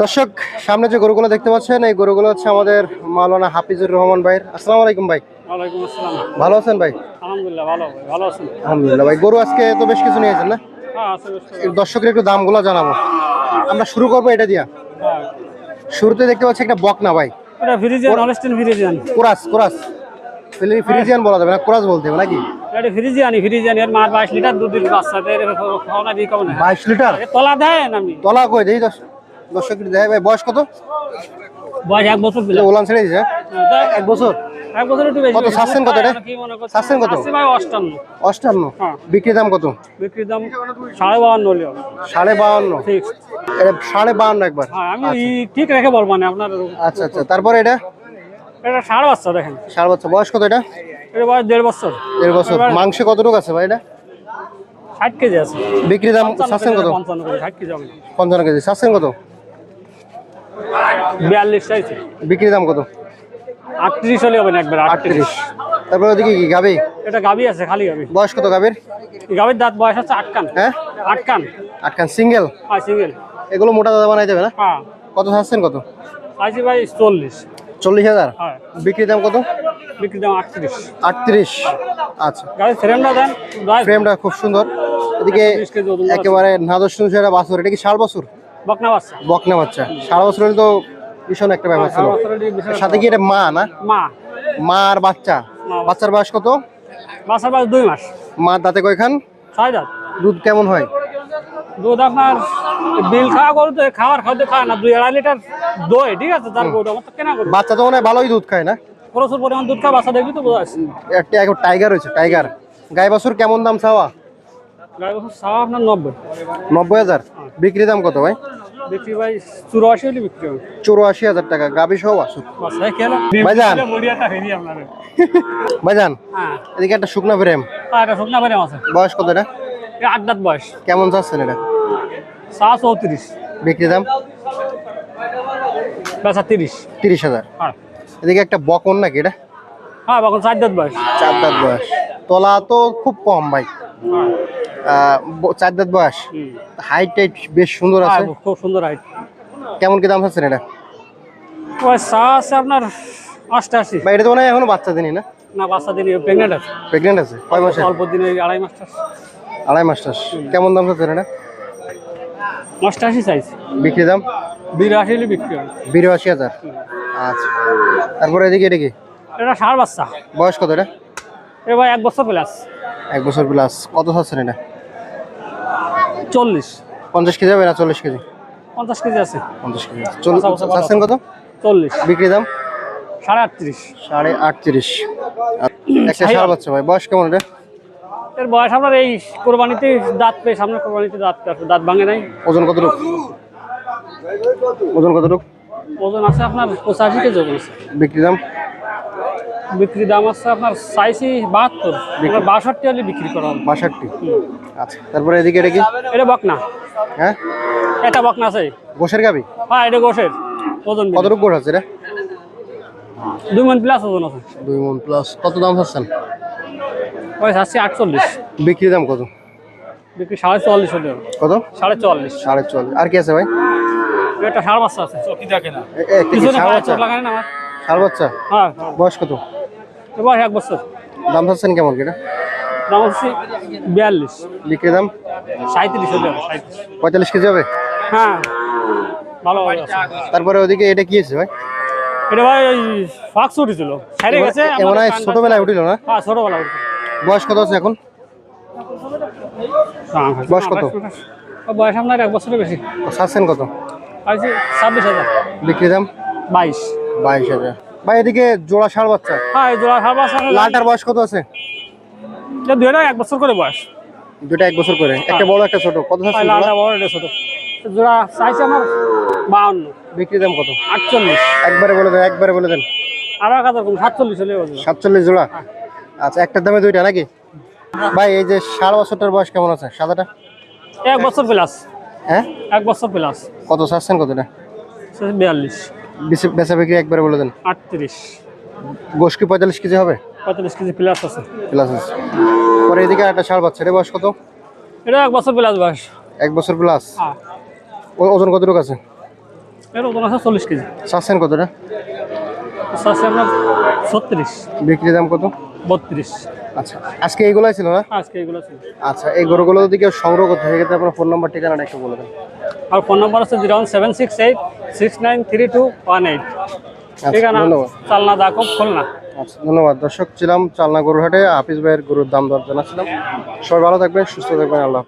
দর্শক সামনে যে গরুগুলো দেখতে পাচ্ছেন এই গরুগুলো হচ্ছে আমাদের মাওলানা হাফিজুর রহমান ভাইয়ের। আসসালামু আলাইকুম ভাই। ভালো আছেন ভাই? আলহামদুলিল্লাহ ভালো ভাই ভালো আছেন? আলহামদুলিল্লাহ ভাই গরু আজকে তো বেশ কিছু নিয়েছেন না? হ্যাঁ দর্শকের একটু দামগুলো জানাব। আমরা শুরু করব এটা দিয়া। হ্যাঁ শুরুতে দেখতে পাচ্ছি একটা ভাই। এটা ফ্রিজিয়ান হলস্টেন ফ্রিজিয়ান। কোরাস কোরাস। ফ্রিজিয়ান বলা যাবে না কোরাস বলতে হবে নাকি? এটা ফ্রিজিয়ানি ফ্রিজিয়ান। এর মার বাইশ লিটার দুধ দিল বাচ্চাদের না লিটার? তলা দেন আপনি। তলা কই? দেই দর্শক। দর্শক দেয় ভাই বয়স কত? বয়স এক বছর ওলান ছেড়ে দিয়েছে হ্যাঁ? এক বছর? এক বছর একটু বেশি কত। কত এটা? ছাড়ছেন কত? ভাই অষ্টান্ন। অষ্টান্ন? হ্যাঁ। বিক্রি দাম কত? বিক্রির দাম সাড়ে বাহান্ন হলে সাড়ে বাহান্ন? ঠিক। এটা সাড়ে বাহান্ন একবার? হ্যাঁ আমি ঠিক রেখে বলব মানে আপনার আচ্ছা আচ্ছা। তারপরে এটা? এটা সাড়ে বাচ্চা দেখেন। সাড়ে বছর বয়স কত এটা? এটা বয়স দেড় বছর। দেড় বছর। মাংস কতটুকু আছে ভাই এটা? ষাট কেজি আছে। বিক্রি দাম চাচ্ছেন কত? পঞ্চান্ন কেজি ষাট কেজি পঞ্চান্ন কেজি। কত? বিয়াল্লিশ চাইছে। বিক্রি দাম কত? আটত্রিশ হলে হবে না একবার আটত্রিশ। তারপরে ওদিকে কি গাবি? এটা গাবি আছে খালি গাবি। বয়স কত গাবির? গাবির দাঁত বয়স আছে আটকান হ্যাঁ? আটকান আটখান সিঙ্গেল? হ্যাঁ সিঙ্গেল। এগুলো মোটা দাদা বানাই দেবে না? হ্যাঁ। কত চাচ্ছেন কত? চাইছি ভাই চল্লিশ। চল্লিশ হাজার? হ্যাঁ। বিক্রি দাম কত? বিক্রি দাম আটত্রিশ। আটত্রিশ। আচ্ছা। গাড়ির ফ্রেমটা দেন। ফ্রেমটা খুব সুন্দর। এদিকে 30 কেজি ওজন আছে। একেবারে নাদর্শ সেটা বাছুর। এটা কি ষাট বছর? বকনা বাচ্চা। বকনা বাচ্চা। সারা বছর হলে তো ভীষণ একটা ব্যাপার ছিল। বছরের এই বিশাল সাথে কি এটা মা না? মা। মা আর বাচ্চা? বাচ্চার বয়স কত? বাচ্চার বয়স দুই মাস। মা দাঁতে কয়খান? ছয় দাঁত। দুধ কেমন হয়? দুধ আপনার বিল খাওয়া তো খাওয়ার খায় না। দুই আড়াই লিটার দই ঠিক আছে? তার গরু আমার তো কেনা করব বাচ্চা তো মনে হয় ভালোই দুধ খায় না? প্রচুর পরিমাণ দুধ খায় বাচ্চা দেখবি তো বোঝা যাচ্ছে। একটা এখন টাইগার হয়েছে টাইগার গাই বাছুর কেমন দাম চাওয়া? গাড়ি বছর সাওয়া আপনার নব্বই। নব্বই হাজার। বিক্রি দাম কত ভাই? বিক্রি ভাই চুরাশি হলে বিক্রি হবে। চৌরাশি হাজার টাকা গাবি সহ বাছুর ভাইজান। ভাইজান হ্যাঁ। এদিকে একটা শুকনা ফ্রেম আর এটা শুকনা ফেরি আছে। বয়স কত এটা? আট দাঁত বয়স। কেমন চাচ্ছেন এটা? চা চৌত্রিশ। বিক্রি দাম? বেচা তিরিশ। তিরিশ হাজার। হ্যাঁ। এদিকে একটা বকন নাকি এটা? হ্যাঁ এখন চার দাঁত বয়স। চার দাঁত বয়স। তলা তো খুব কম ভাই। হ্যাঁ। চার দাঁত বয়স। হাইট টাইট বেশ সুন্দর হ্যাঁ, আছে। খুব সুন্দর হাইট কেমন কি দাম চাচ্ছেন এটা? আছে আপনার অষ্টাশি। বা এটা তো মনে হয় এখনও বাচ্চা দিনই না? না বাচ্চা দিন প্রেগনেন্ট আছে। প্রেগনেন্ট আছে। কয় মাসে অল্প দিনে আড়াই মাস আড়াই মাস কেমন দাম চাচ্ছেন এটা? অষ্টাশি চাইছে বিক্রি দাম? বিরাশি বিক্রি হবে বিরাশি হাজার। আচ্ছা। তারপরে এদিকে এটা কি এটা ষাঁড় বাচ্চা। বয়স কত এটা? এ ভাই এক বছর প্লাস এক বছর প্লাস কত চাচ্ছেন এটা? চল্লিশ। পঞ্চাশ কেজি হবে না চল্লিশ কেজি? পঞ্চাশ কেজি আছে। পঞ্চাশ কেজি আচ্ছা, আচ্ছা, চাচ্ছেন কত? চল্লিশ। বিক্রি দাম? সাড়ে আটত্রিশ। সাড়ে আটত্রিশ। একটা সার বাচ্চা ভাই বয়স কেমন এটা? এর বয়স আপনার এই কোরবানিতে দাঁত পেয়ে সামনে কোরবানিতে দাঁত দাঁত ভাঙে নাই। ওজন কতটুকু? ওজন কতটুকু? ওজন আছে আপনার পঁচাশি কেজি ওজন আছে। বিক্রি দাম? বিক্রি দাম আছে আপনার চাইছি বাহাত্তর। বাষট্টি হলে বিক্রি করা হবে। বাষট্টি। আচ্ছা তারপরে এদিকে এটা কি? এটা বকনা। হ্যাঁ? এটা বকনা আছে। গোসের গাবি? হ্যাঁ এটা গোসের ওজন। কতটুকু গোস আছে এটা? দুই মন প্লাস ওজন আছে। দুই মন প্লাস কত দাম চাচ্ছেন? ওই আসছে আটচল্লিশ। বিক্রি দাম কত? বিক্রি সাড়ে চুয়াল্লিশ হলে হবে। কত? সাড়ে চুয়াল্লিশ সাড়ে চুয়াল্লিশ আর কি আছে ভাই? এটা সাড়ে বাচ্চা আছে। চকি দেখে না। একটা ষাঁড় বাচ্চা? হ্যাঁ। বয়স কত? এবার এক বছর। দাম চাচ্ছেন কেমন এটা? দাম হচ্ছে বিয়াল্লিশ। বিক্রি দাম? সাঁত্রিশ হবে পঁয়তাল্লিশ কেজি হবে? হ্যাঁ ভালো তারপরে ওদিকে এটা কি আছে ভাই? এটা ভাই ফাক্স উঠেছিল ছেড়ে গেছে এ ছোটবেলায় উঠিল না? হ্যাঁ বয়স কত আছে এখন? বয়স কত? বয়স আপনার এক বছরের বেশি। কত? ছাব্বিশ হাজার। বিক্রি দাম? বাইশ। বাইশ হাজার। ভাই এদিকে জোড়া ষাঁড় বাচ্চা। হ্যাঁ জোড়া সার বাচ্চা লালটার বয়স কত আছে? এটা দুইটা এক বছর করে বয়স। দুটা এক বছর করে। একটা বড় একটা ছোট। কত হ্যাঁ, চাচ্ছেন লালটা বড় এটা ছোট। জোড়া চাইছে আমার বাউন্ন বিক্রি দাম কত? আটচল্লিশ। একবারে বলে দেন একবারে বলে দেন। আর এক হাজার কম সাতচল্লিশ হলে হবে। সাতচল্লিশ জোড়া? আচ্ছা একটার দামে দুইটা নাকি? ভাই এই যে ষাট বছরটার বয়স কেমন আছে? সাদাটা? এক বছর প্লাস হ্যাঁ? এক বছর প্লাস কত চাচ্ছেন কতটা? বিয়াল্লিশ। বেচে- বেচা বিক্রি একবারে বলে দেন। আটত্রিশ। গোশ কি পঁয়তাল্লিশ কেজি হবে? পঁয়তাল্লিশ কেজি প্লাস আছে। প্লাস আছে। পরে এদিকে একটা ষাট বাচ্চা এটা বয়স কত? এটা এক বছর প্লাস বয়স। এক বছর প্লাস হ্যাঁ। ওজন কতটুকু আছে? এর ওজন আছে চল্লিশ কেজি। চাচ্ছেন কতটা আছে আপনার ছত্রিশ। বিক্রি দাম কত? বত্রিশ। আচ্ছা আজকে এইগুলাই ছিল না? আজকে এগুলো ছিল। আচ্ছা এই গরুগুলো যদি কেউ সংগ্রহ করতে হয় সেক্ষেত্রে আপনার ফোন নাম্বার ঠিকানাটা একটু বলে দেন। আর ফোন নম্বর আছে zero one seven six eight six nine three two one eight. ঠিক ঠিকানা ধন্যবাদ। চালনা দাকব খুলনা। আচ্ছা ধন্যবাদ। দর্শক ছিলাম চালনা গরুহাটে হাফিজ ভাইয়ের গরুর দাম দর জানাচ্ছিলাম। সবাই ভালো থাকবেন সুস্থ থাকবেন আল্লাহ।